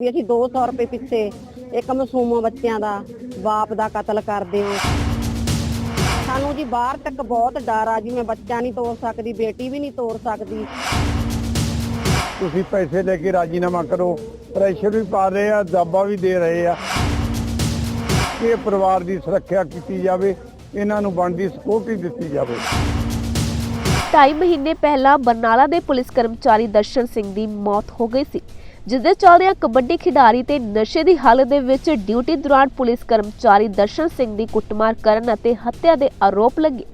ਵੀ ਅਸੀਂ 200 ਰੁਪਏ ਪਿੱਛੇ ਇੱਕ ਮਾਸੂਮ ਬੱਚਿਆਂ ਦਾ ਬਾਪ ਦਾ ਕਤਲ ਕਰਦੇ ਹਾਂ। ਸਾਨੂੰ ਜੀ ਬਾਹਰ ਤੱਕ ਬਹੁਤ ਡਰ ਆ ਜੀ ਮੈਂ ਬੱਚਾ ਨਹੀਂ ਤੋਰ ਸਕਦੀ ਬੇਟੀ ਵੀ ਨਹੀਂ ਤੋਰ ਸਕਦੀ। ਤੁਸੀਂ ਪੈਸੇ ਲੈ ਕੇ ਰਾਜੀਨਾਮਾ ਕਰੋ ਪ੍ਰੈਸ਼ਰ ਵੀ ਪਾ ਰਹੇ ਆ ਦਾਬਾ ਵੀ ਦੇ ਰਹੇ ਆ। ਕਿ ਪਰਿਵਾਰ ਦੀ ਸੁਰੱਖਿਆ ਕੀਤੀ ਜਾਵੇ ਇਹਨਾਂ ਨੂੰ ਬਣਦੀ ਸਪੋਰਟ ਦਿੱਤੀ ਜਾਵੇ। ਢਾਈ ਮਹੀਨੇ ਪਹਿਲਾਂ ਬਰਨਾਲਾ ਦੇ ਪੁਲਿਸ ਕਰਮਚਾਰੀ ਦਰਸ਼ਨ ਸਿੰਘ ਦੀ ਮੌਤ ਹੋ ਗਈ ਸੀ। ਜਿਸ ਦੇ ਚੱਲਦਿਆਂ ਕਬੱਡੀ ਖਿਡਾਰੀ ਤੇ ਨਸ਼ੇ ਦੀ ਹਾਲਤ ਦੇ ਵਿੱਚ ਡਿਊਟੀ ਦੌਰਾਨ ਪੁਲਿਸ ਕਰਮਚਾਰੀ ਦਰਸ਼ਨ ਸਿੰਘ ਦੀ ਕੁੱਟਮਾਰ ਕਰਨ ਅਤੇ ਹੱਤਿਆ ਦੇ ਆਰੋਪ ਲੱਗੇ।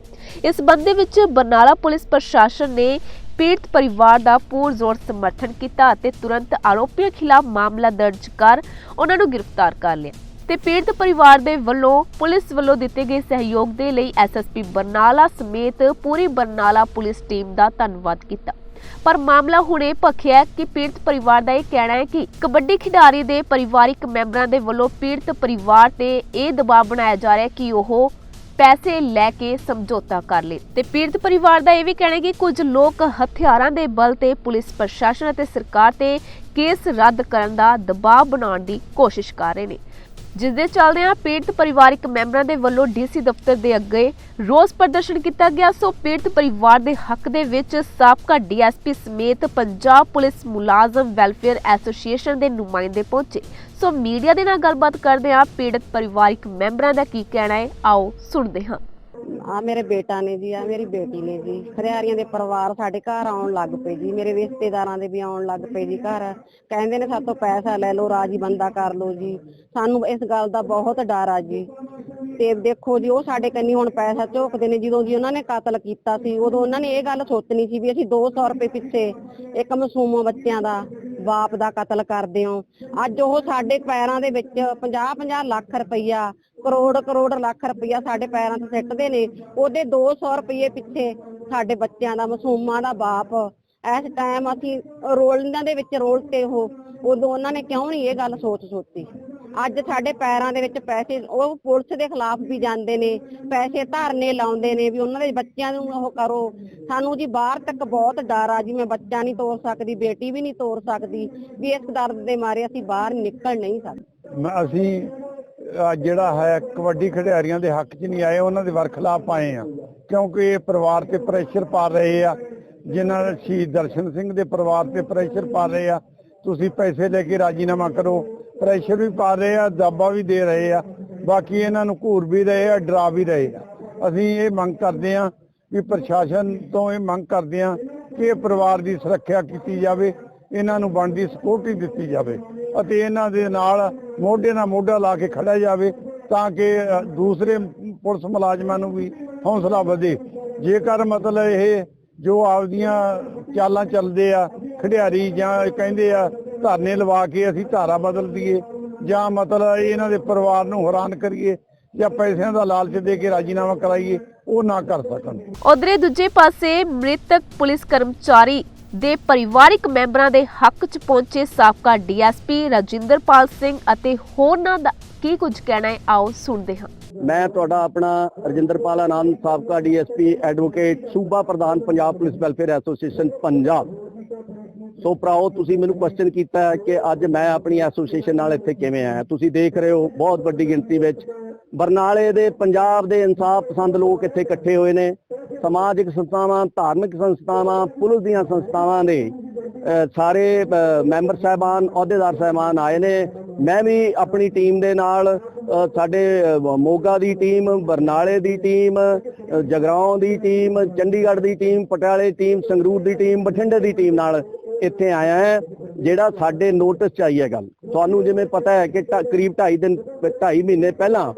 ਇਸ ਬੰਦੇ ਵਿੱਚ ਬਰਨਾਲਾ ਪੁਲਿਸ ਪ੍ਰਸ਼ਾਸਨ ਨੇ ਪੀੜਤ ਪਰਿਵਾਰ ਦਾ ਪੂਰ ਜ਼ੋਰ ਸਮਰਥਨ ਕੀਤਾ ਅਤੇ ਤੁਰੰਤ ਆਰੋਪੀਆਂ ਖਿਲਾਫ ਮਾਮਲਾ ਦਰਜ ਕਰ ਉਹਨਾਂ ਨੂੰ ਗ੍ਰਿਫਤਾਰ ਕਰ ਲਿਆ। ਤੇ ਪੀੜਤ ਪਰਿਵਾਰ ਦੇ ਵੱਲੋਂ ਪੁਲਿਸ ਵੱਲੋਂ ਦਿੱਤੇ ਗਏ ਸਹਿਯੋਗ ਦੇ ਲਈ ਐਸਐਸਪੀ ਬਰਨਾਲਾ ਸਮੇਤ ਪੂਰੀ ਬਰਨਾਲਾ ਪੁਲਿਸ ਟੀਮ ਦਾ ਧੰਨਵਾਦ ਕੀਤਾ। ਪਰ ਮਾਮਲਾ ਹੁਣੇ ਭਖਿਆ ਕਿ ਪੀੜਤ ਪਰਿਵਾਰ ਦਾ ਇਹ ਕਹਿਣਾ ਹੈ ਕਿ ਕਬੱਡੀ ਖਿਡਾਰੀ ਦੇ ਪਰਿਵਾਰਿਕ ਮੈਂਬਰਾਂ ਦੇ ਵੱਲੋਂ ਪੀੜਤ ਪਰਿਵਾਰ ਤੇ ਇਹ ਦਬਾਅ ਬਣਾਇਆ ਜਾ ਰਿਹਾ ਕਿ ਉਹ ਪੈਸੇ ਲੈ ਕੇ ਸਮਝੌਤਾ ਕਰ ਲੇ। ਤੇ ਪੀੜਤ ਪਰਿਵਾਰ ਦਾ ਇਹ ਵੀ ਕਹਿਣਾ ਕਿ ਕੁਝ ਲੋਕ ਹਥਿਆਰਾਂ ਦੇ ਬਲ ਤੇ ਪੁਲਿਸ ਪ੍ਰਸ਼ਾਸਨ ਅਤੇ ਸਰਕਾਰ ਤੇ ਕੇਸ ਰੱਦ ਕਰਨ ਦਾ ਦਬਾਅ ਬਣਾਉਣ ਦੀ ਕੋਸ਼ਿਸ਼ ਕਰ ਰਹੇ ਨੇ। ਜਿਸ ਦੇ ਚੱਲਦਿਆਂ ਪੀੜਤ ਪਰਿਵਾਰਕ ਮੈਂਬਰਾਂ ਦੇ ਵੱਲੋਂ ਡੀਸੀ ਦਫ਼ਤਰ ਦੇ ਅੱਗੇ ਰੋਸ ਪ੍ਰਦਰਸ਼ਨ ਕੀਤਾ ਗਿਆ। ਸੋ ਪੀੜਤ ਪਰਿਵਾਰ ਦੇ ਹੱਕ ਦੇ ਵਿੱਚ ਸਾਬਕਾ ਡੀਐਸਪੀ ਸਮੇਤ ਪੰਜਾਬ ਪੁਲਿਸ ਮੁਲਾਜ਼ਮ ਵੈਲਫੇਅਰ ਐਸੋਸੀਏਸ਼ਨ ਦੇ ਨੁਮਾਇੰਦੇ ਪਹੁੰਚੇ। ਸੋ ਮੀਡੀਆ ਦੇ ਨਾਲ ਗੱਲਬਾਤ ਕਰਦੇ ਹਾਂ ਪੀੜਤ ਪਰਿਵਾਰਕ ਮੈਂਬਰਾਂ ਦਾ ਕੀ ਕਹਿਣਾ ਹੈ। ਆਓ ਸੁਣਦੇ ਹਾਂ। ਆ ਮੇਰੇ ਬੇਟਾ ਨੇ ਜੀ, ਆ ਮੇਰੀ ਬੇਟੀ ਨੇ ਜੀ। ਖਰਿਆਰੀਆਂ ਦੇ ਪਰਿਵਾਰ ਸਾਡੇ ਘਰ ਆਉਣ ਲੱਗ ਪਏ ਜੀ। ਮੇਰੇ ਰਿਸ਼ਤੇਦਾਰਾਂ ਦੇ ਵੀ ਆਉਣ ਲੱਗ ਪਏ ਜੀ ਘਰ। ਕਹਿੰਦੇ ਨੇ ਸਾਤੋਂ ਪੈਸਾ ਲੈ ਲਓ, ਰਾਜੀ ਬੰਦਾ ਕਰ ਲਓ ਜੀ। ਸਾਨੂੰ ਇਸ ਗੱਲ ਦਾ ਬਹੁਤ ਡਰ ਆ ਜੀ। ਤੇ ਦੇਖੋ ਜੀ, ਉਹ ਸਾਡੇ ਕੰਨੀ ਹੁਣ ਪੈਸਾ ਝੋਕਦੇ ਨੇ। ਜਦੋਂ ਜੀ ਉਹਨਾਂ ਨੇ ਕਤਲ ਕੀਤਾ ਸੀ, ਉਦੋਂ ਉਹਨਾਂ ਨੇ ਇਹ ਗੱਲ ਸੋਚਣੀ ਸੀ ਵੀ ਅਸੀਂ 200 ਰੁਪਏ ਪਿੱਛੇ ਇੱਕ ਮਾਸੂਮ ਬੱਚਿਆਂ ਦਾ ਬਾਪ ਦਾ ਕਤਲ ਕਰਦੇ ਹਾਂ। ਅੱਜ ਉਹ ਸਾਡੇ ਪੈਰਾਂ ਦੇ ਵਿੱਚ 50-50 ਲੱਖ ਰੁਪਈਆ ਕਰੋੜ ਕਰੋੜ ਲੱਖ ਰੁਪਈਆ ਸਾਡੇ ਪੈਰਾਂ 'ਤੇ ਸਿੱਟਦੇ ਨੇ। ਉਹਦੇ 200 ਰੁਪਏ ਪਿੱਛੇ ਸਾਡੇ ਬੱਚਿਆਂ ਦਾ, ਮਾਸੂਮਾਂ ਦਾ ਬਾਪ। ਇਸ ਟਾਈਮ ਅਸੀਂ ਰੋਲਨਾਂ ਦੇ ਵਿੱਚ ਰੋਲ ਤੇ ਉਹ। ਉਦੋਂ ਉਹਨਾਂ ਨੇ ਕਿਉਂ ਨਹੀਂ ਇਹ ਗੱਲ ਸੋਚ ਸੋਚੀ? ਅੱਜ ਸਾਡੇ ਪੈਰਾਂ ਦੇ ਵਿੱਚ ਪੈਸੇ, ਉਹ ਪੁਲਿਸ ਦੇ ਖਿਲਾਫ ਵੀ ਜਾਂਦੇ ਨੇ, ਪੈਸੇ ਧਾਰਨੇ ਲਾਉਂਦੇ ਨੇ ਵੀ ਉਹਨਾਂ ਦੇ ਬੱਚਿਆਂ ਨੂੰ ਉਹ ਕਰੋ। ਸਾਨੂੰ ਜੀ ਬਾਹਰ ਤੱਕ ਬਹੁਤ ਡਰ ਆ ਜੀ ਮੈਂ ਬੱਚਾ ਨਹੀਂ ਤੋਰ ਸਕਦੀ, ਬੇਟੀ ਵੀ ਨਹੀਂ ਤੋਰ ਸਕਦੀ, ਵੀ ਇਸ ਦਰਦ ਦੇ ਮਾਰੇ ਅਸੀਂ ਬਾਹਰ ਨਿਕਲ ਨਹੀਂ ਸਕਦੇ। ਅਸੀਂ ਅਹ, ਜਿਹੜਾ ਹੈ ਕਬੱਡੀ ਖਿਡਾਰੀਆਂ ਦੇ ਹੱਕ 'ਚ ਨਹੀਂ ਆਏ ਉਹਨਾਂ ਦੇ ਵਰਖਲਾਫ ਆਏ ਆ। ਕਿਉਂਕਿ ਇਹ ਪਰਿਵਾਰ ਤੇ ਪ੍ਰੈਸ਼ਰ ਪਾ ਰਹੇ ਆ। ਜਿਨ੍ਹਾਂ ਨੇ ਸ਼ਹੀਦ ਦਰਸ਼ਨ ਸਿੰਘ ਦੇ ਪਰਿਵਾਰ ਤੇ ਪ੍ਰੈਸ਼ਰ ਪਾ ਰਹੇ ਆ। ਤੁਸੀਂ ਪੈਸੇ ਲੈ ਕੇ ਰਾਜੀਨਾਮਾ ਕਰੋ। ਪ੍ਰੈਸ਼ਰ ਵੀ ਪਾ ਰਹੇ ਆ ਦਾਬਾ ਵੀ ਦੇ ਰਹੇ ਆ। ਬਾਕੀ ਇਹਨਾਂ ਨੂੰ ਘੂਰ ਵੀ ਰਹੇ ਆ ਡਰਾ ਵੀ ਰਹੇ ਆ। ਅਸੀਂ ਇਹ ਮੰਗ ਕਰਦੇ ਆ ਵੀ ਪ੍ਰਸ਼ਾਸਨ ਤੋਂ ਇਹ ਮੰਗ ਕਰਦੇ ਆ ਕਿ ਇਹ ਪਰਿਵਾਰ ਦੀ ਸੁਰੱਖਿਆ ਕੀਤੀ ਜਾਵੇ। ਇਹਨਾਂ ਨੂੰ ਬਣਦੀ ਸਪੋਰਟ ਦਿੱਤੀ ਜਾਵੇ। ਅਤੇ ਇਹਨਾਂ ਦੇ ਨਾਲ ਮੋਢੇ ਨਾਲ ਮੋਢਾ ਲਾ ਕੇ ਖੜਿਆ ਜਾਵੇ ਤਾਂ ਕਿ ਦੂਸਰੇ ਪੁਲਿਸ ਮੁਲਾਜ਼ਮਾਂ ਨੂੰ ਵੀ ਹੌਸਲਾ ਵਧੇ। ਜੇਕਰ ਮਤਲਬ ਇਹ ਜੋ ਆਪਦੀਆਂ ਚਾਲਾਂ ਚੱਲਦੇ ਆ, ਖਿਡਾਰੀ ਜਾਂ ਕਹਿੰਦੇ ਆ, ਧਰਨੇ ਲਵਾ ਕੇ ਅਸੀਂ ਧਾਰਾ ਬਦਲ ਦਈਏ ਜਾਂ ਮਤਲਬ ਇਹਨਾਂ ਦੇ ਪਰਿਵਾਰ ਨੂੰ ਹੈਰਾਨ ਕਰੀਏ ਜਾਂ ਪੈਸਿਆਂ ਦਾ ਲਾਲਚ ਦੇ ਕੇ ਰਾਜੀਨਾਮਾ ਕਰਾਈਏ, ਉਹ ਨਾ ਕਰ ਸਕਣ। ਉਧਰੇ ਦੂਜੇ ਪਾਸੇ ਮ੍ਰਿਤਕ ਪੁਲਿਸ ਕਰਮਚਾਰੀ ਦੇ ਪਰਿਵਾਰਿਕ ਮੈਂਬਰਾਂ ਦੇ ਹੱਕ 'ਚ ਪਹੁੰਚੇ ਸਾਬਕਾ ਡੀਐਸਪੀ ਰਜਿੰਦਰਪਾਲ ਸਿੰਘ ਅਤੇ ਹੋਰਨਾਂ ਦਾ ਕੀ ਕੁਝ ਕਹਿਣਾ ਹੈ, ਆਓ ਸੁਣਦੇ ਹਾਂ। ਮੈਂ ਤੁਹਾਡਾ ਆਪਣਾ ਰਜਿੰਦਰਪਾਲ ਆਨੰਦ, ਸਾਬਕਾ ਡੀਐਸਪੀ ਐਡਵੋਕੇਟ, ਸੂਬਾ ਪ੍ਰਧਾਨ, Punjab police welfare association, Punjab. So ਭਰਾਓ, ਤੁਸੀਂ ਮੈਨੂੰ ਕੁਐਸਚਨ ਕੀਤਾ ਕਿ ਅੱਜ ਮੈਂ ਆਪਣੀ ਐਸੋਸੀਏਸ਼ਨ ਨਾਲ ਇੱਥੇ ਕਿਵੇਂ ਆਇਆ। ਤੁਸੀਂ ਦੇਖ ਰਹੇ ਹੋ, ਬਹੁਤ ਵੱਡੀ ਗਿਣਤੀ ਵਿੱਚ ਬਰਨਾਲੇ ਦੇ ਪੰਜਾਬ ਦੇ ਇਨਸਾਫ ਪਸੰਦ ਲੋਕ ਇੱਥੇ ਇਕੱਠੇ ਹੋਏ ਨੇ। ਸਮਾਜਿਕ ਸੰਸਥਾਵਾਂ, ਧਾਰਮਿਕ ਸੰਸਥਾਵਾਂ, ਪੁਲਿਸ ਦੀਆਂ ਸੰਸਥਾਵਾਂ ਦੇ ਸਾਰੇ ਮੈਂਬਰ ਸਾਹਿਬਾਨ, ਅਹੁਦੇਦਾਰ ਸਾਹਿਬਾਨ ਆਏ ਨੇ। ਮੈਂ ਵੀ ਆਪਣੀ ਟੀਮ ਦੇ ਨਾਲ ਸਾਡੇ ਮੋਗਾ ਦੀ ਟੀਮ, ਬਰਨਾਲੇ ਦੀ ਟੀਮ ਜਗਰਾਉਂ ਦੀ ਟੀਮ, ਚੰਡੀਗੜ੍ਹ ਦੀ ਟੀਮ, ਪਟਿਆਲੇ ਟੀਮ, ਸੰਗਰੂਰ ਦੀ ਟੀਮ, ਬਠਿੰਡੇ ਦੀ ਟੀਮ ਨਾਲ ਇੱਥੇ ਆਇਆ ਹੈ, ਜਿਹੜਾ ਸਾਡੇ ਨੋਟਿਸ ਚ ਆਈ ਹੈ ਗੱਲ। ਤੁਹਾਨੂੰ ਜਿਵੇਂ ਪਤਾ ਹੈ ਕਿ ਢਾ- ਕਰੀਬ 2.5 ਦਿਨ 2.5 ਮਹੀਨੇ ਪਹਿਲਾਂ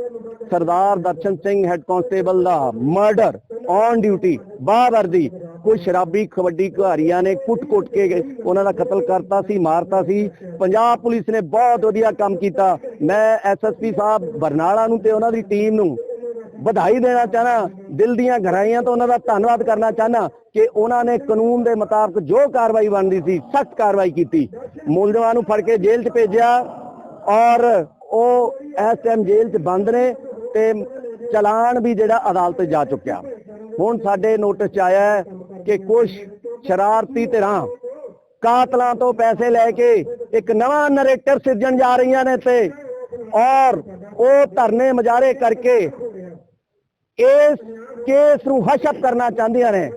ਸਰਦਾਰ ਦਰਸ਼ਨ ਸਿੰਘ ਹੈੱਡ ਕਾਂਸਟੇਬਲ ਦਾ ਮਰਡਰ ਔਨ ਡਿਊਟੀ ਬਾਵਰਦੀ ਕੋਈ ਸ਼ਰਾਬੀ ਕਬੱਡੀ ਖਿਡਾਰੀਆਂ ਨੇ ਕੁੱਟ-ਕੁੱਟ ਕੇ ਉਹਨਾਂ ਦਾ ਕਤਲ ਕਰਤਾ ਸੀ, ਮਾਰਤਾ ਸੀ। ਪੰਜਾਬ ਪੁਲਿਸ ਨੇ ਬਹੁਤ ਵਧੀਆ ਕੰਮ ਕੀਤਾ। ਮੈਂ ਐਸਐਸਪੀ ਸਾਹਿਬ ਬਰਨਾਲਾ ਨੂੰ ਤੇ ਉਹਨਾਂ ਦੀ ਟੀਮ ਨੂੰ ਵਧਾਈ ਦੇਣਾ ਚਾਹਨਾ, ਦਿਲ ਦੀਆਂ ਗਹਿਰਾਈਆਂ ਤੋਂ ਉਹਨਾਂ ਦਾ ਧੰਨਵਾਦ ਕਰਨਾ ਚਾਹਨਾ ਕਿ ਉਹਨਾਂ ਨੇ ਕਾਨੂੰਨ ਦੇ ਮੁਤਾਬਕ ਜੋ ਕਾਰਵਾਈ ਬਣਦੀ ਸੀ, ਸਖਤ ਕਾਰਵਾਈ ਕੀਤੀ। ਮੁਲਜ਼ਮਾਂ ਨੂੰ ਫੜ ਕੇ ਜੇਲ੍ਹ 'ਚ ਭੇਜਿਆ ਔਰ ਉਹ ਇਸ ਟਾਈਮ ਜੇਲ੍ਹ 'ਚ ਬੰਦ ਨੇ। ਤੇ ਚਲਾਨ ਵੀ ਜਿਹੜਾ ਅਦਾਲਤ ਜਾ ਚੁੱਕਿਆ। ਹੁਣ ਸਾਡੇ ਨੋਟਿਸ 'ਚ ਆਇਆ ਕਿ ਕੁਝ ਸ਼ਰਾਰਤੀ ਧਿਰਾਂ ਕਾਤਲਾਂ ਤੋਂ ਪੈਸੇ ਲੈ ਕੇ ਇੱਕ ਨਵਾਂ ਨਰੇਟਿਵ ਸਿਰਜਣ ਜਾ ਰਹੀਆਂ ਨੇ ਤੇ ਔਰ ਉਹ ਧਰਨੇ ਮਜਾਰੇ ਕਰਕੇ ਇਸ ਕੇਸ ਨੂੰ ਹਸ਼ਪ ਕਰਨਾ ਚਾਹੁੰਦੀਆਂ ਨੇ।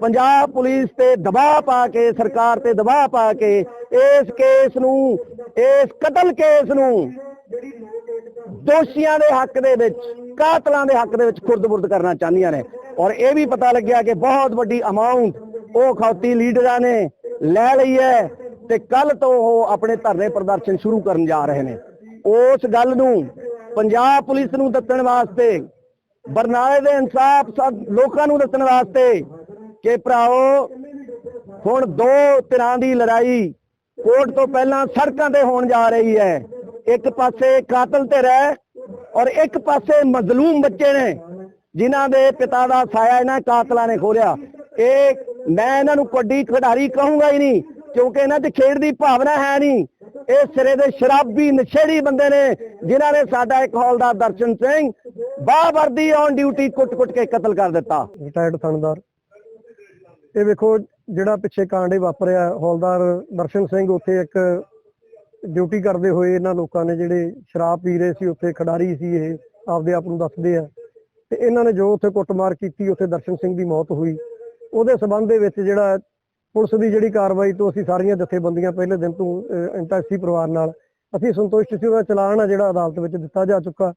ਪੰਜਾਬ ਪੁਲਿਸ ਤੇ ਦਬਾਅ ਪਾ ਕੇ, ਸਰਕਾਰ ਤੇ ਦਬਾਅ ਪਾ ਕੇ ਇਸ ਕੇਸ ਨੂੰ, ਇਸ ਕਤਲ ਕੇਸ ਨੂੰ ਦੋਸ਼ੀਆਂ ਦੇ ਹੱਕ ਦੇ ਵਿੱਚ, ਕਾਤਲਾਂ ਦੇ ਹੱਕ ਦੇ ਵਿੱਚ ਖੁਰਦ-ਬੁਰਦ ਕਰਨਾ ਚਾਹੁੰਦੀਆਂ ਨੇ। ਔਰ ਇਹ ਵੀ ਪਤਾ ਲੱਗਿਆ ਕਿ ਬਹੁਤ ਵੱਡੀ ਅਮਾਉਂਟ ਉਹ ਖੌਤੀ ਲੀਡਰਾਂ ਨੇ ਲੈ ਲਈ ਹੈ ਤੇ ਕੱਲ ਤੋਂ ਉਹ ਆਪਣੇ ਧਰਨੇ ਪ੍ਰਦਰਸ਼ਨ ਸ਼ੁਰੂ ਕਰਨ ਜਾ ਰਹੇ ਨੇ। ਉਸ ਗੱਲ ਨੂੰ ਪੰਜਾਬ ਪੁਲਿਸ ਨੂੰ ਦੱਸਣ ਵਾਸਤੇ, ਬਰਨਾਲੇ ਦੇ ਇਨਸਾਫ ਲੋਕਾਂ ਨੂੰ ਦੱਸਣ ਵਾਸਤੇ ਕਿ ਭਰਾਓ, ਹੁਣ ਦੋ ਧਿਰਾਂ ਦੀ ਲੜਾਈ ਕੋਰਟ ਤੋਂ ਪਹਿਲਾਂ ਸੜਕਾਂ ਤੇ ਹੋਣ ਜਾ ਰਹੀ ਹੈ। ਇੱਕ ਪਾਸੇ ਕਾਤਲ ਤੇ ਰਹਿ ਔਰ ਇੱਕ ਪਾਸੇ ਮਜ਼ਲੂਮ ਬੱਚੇ ਨੇ, ਜਿਨ੍ਹਾਂ ਦੇ ਪਿਤਾ ਦਾ ਸਾਇਆ ਇਹਨਾਂ ਕਾਤਲਾਂ ਨੇ ਖੋਲਿਆ। ਇਹ ਮੈਂ ਇਹਨਾਂ ਨੂੰ ਕੱਡੀ ਖਿਡਾਰੀ ਕਹੂੰਗਾ ਹੀ ਨਹੀਂ, ਕਿਉਂਕਿ ਇਹਨਾਂ 'ਚ ਖੇਡ ਦੀ ਭਾਵਨਾ ਹੈ ਨਹੀਂ। ਇਹ ਸਿਰੇ ਦੇ ਸ਼ਰਾਬੀ ਨਸ਼ੇੜੀ ਬੰਦੇ ਨੇ, ਜਿਨ੍ਹਾਂ ਨੇ ਸਾਡਾ ਇੱਕ ਹੌਲਦਾਰ ਦਰਸ਼ਨ ਸਿੰਘ ਬਾਹ ਵਰਦੀ ਔਨ ਡਿਊਟੀ ਕੁੱਟ-ਕੁੱਟ ਕੇ ਕਤਲ ਕਰ ਦਿੱਤਾ। ਰਿਟਾਇਰਡ ਥਾਣੇਦਾਰ। ਇਹ ਵੇਖੋ ਜਿਹੜਾ ਪਿੱਛੇ ਕਾਂਡੇ ਵਾਪਰਿਆ, ਹੌਲਦਾਰ ਦਰਸ਼ਨ ਸਿੰਘ, ਉੱਥੇ ਇੱਕ ਡਿਊਟੀ ਕਰਦੇ ਹੋਏ ਇਹਨਾਂ ਲੋਕਾਂ ਨੇ ਜਿਹੜੇ ਸ਼ਰਾਬ ਪੀ ਰਹੇ ਸੀ, ਉੱਥੇ ਖਿਡਾਰੀ ਸੀ ਇਹ, ਆਪਦੇ ਆਪ ਨੂੰ ਦੱਸਦੇ ਆ। ਤੇ ਇਹਨਾਂ ਨੇ ਜੋ ਉੱਥੇ ਕੁੱਟਮਾਰ ਕੀਤੀ, ਉੱਥੇ ਦਰਸ਼ਨ ਸਿੰਘ ਦੀ ਮੌਤ ਹੋਈ। ਉਹਦੇ ਸਬੰਧ ਦੇ ਵਿੱਚ ਜਿਹੜਾ ਪੁਲਿਸ ਦੀ ਜਿਹੜੀ ਕਾਰਵਾਈ ਤੋਂ ਅਸੀਂ ਸਾਰੀਆਂ ਜਥੇਬੰਦੀਆਂ ਪਹਿਲੇ ਦਿਨ ਤੋਂ ਇੰਟੈਕਸੀ ਪਰਿਵਾਰ ਨਾਲ ਅਸੀਂ ਸੰਤੁਸ਼ਟ ਸੀ, ਉਹਦਾ ਚਲਾਨ ਆ ਜਿਹੜਾ ਅਦਾਲਤ ਵਿੱਚ ਦਿੱਤਾ ਜਾ ਚੁੱਕਾ।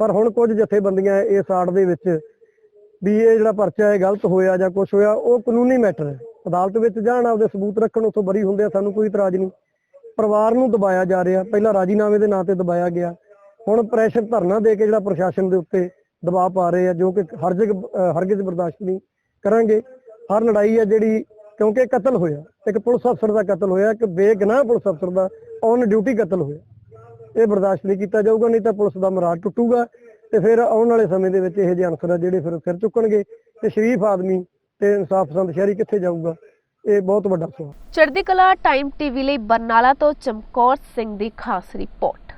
ਪਰ ਹੁਣ ਕੁਝ ਜਥੇਬੰਦੀਆਂ ਇਸ ਆੜ ਦੇ ਵਿੱਚ ਵੀ ਇਹ ਜਿਹੜਾ ਪਰਚਾ ਹੈ ਗਲਤ ਹੋਇਆ ਜਾਂ ਕੁਝ ਹੋਇਆ, ਉਹ ਕਾਨੂੰਨੀ ਮੈਟਰ ਹੈ। ਅਦਾਲਤ ਵਿੱਚ ਜਾਣ ਆਪਦੇ ਸਬੂਤ ਰੱਖਣ, ਉੱਥੋਂ ਬਰੀ ਹੁੰਦੇ ਆ, ਸਾਨੂੰ ਕੋਈ ਇਤਰਾਜ਼ ਨਹੀਂ। ਪਰਿਵਾਰ ਨੂੰ ਦਬਾਇਆ ਜਾ ਰਿਹਾ। ਪਹਿਲਾਂ ਰਾਜੀਨਾਮੇ ਦੇ ਨਾਂ ਤੇ ਦਬਾਇਆ ਗਿਆ। ਹੁਣ ਪ੍ਰੈਸ਼ਰ ਧਰਨਾ ਦੇ ਕੇ ਜਿਹੜਾ ਪ੍ਰਸ਼ਾਸਨ ਦੇ ਉੱਤੇ ਦਬਾਅ ਪਾ ਰਹੇ ਆ, ਜੋ ਕਿ ਹਰਜਿਗ ਅਹ ਹਰਗਿਜ਼ ਬਰਦਾਸ਼ਤ ਨਹੀਂ ਕਰਾਂਗੇ। ਹਰ ਲੜਾਈ ਹੈ ਜਿਹੜੀ, ਕਿਉਂਕਿ ਕਤਲ ਹੋਇਆ। ਇੱਕ ਪੁਲਿਸ ਅਫਸਰ ਦਾ ਕਤਲ ਹੋਇਆ, ਇੱਕ ਬੇਗਨਾਹ ਪੁਲਿਸ ਅਫਸਰ ਦਾ ਔਨ ਡਿਊਟੀ ਕਤਲ ਹੋਇਆ। ਇਹ ਬਰਦਾਸ਼ਤ ਨਹੀਂ ਕੀਤਾ ਜਾਊਗਾ, ਨਹੀਂ ਤਾਂ ਪੁਲਿਸ ਦਾ ਮਰਾਜ ਟੁੱਟੂਗਾ ਤੇ ਫਿਰ ਆਉਣ ਵਾਲੇ ਸਮੇਂ ਦੇ ਵਿੱਚ ਇਹੋ ਜਿਹੇ ਅਨਸਰ ਆ ਜਿਹੜੇ ਫਿਰ ਫਿਰ ਚੁੱਕਣਗੇ ਤੇ ਸ਼ਰੀਫ ਆਦਮੀ ਤੇ ਇਨਸਾਫ ਪਸੰਦ ਸ਼ਹਿਰੀ ਕਿੱਥੇ ਜਾਊਗਾ? ਇਹ ਬਹੁਤ ਵੱਡਾ ਸਵਾਲ। ਚੜ੍ਹਦੀ ਕਲਾ ਟਾਈਮ ਟੀਵੀ ਲਈ ਬਰਨਾਲਾ ਤੋਂ ਚਮਕੌਰ ਸਿੰਘ ਦੀ ਖਾਸ ਰਿਪੋਰਟ।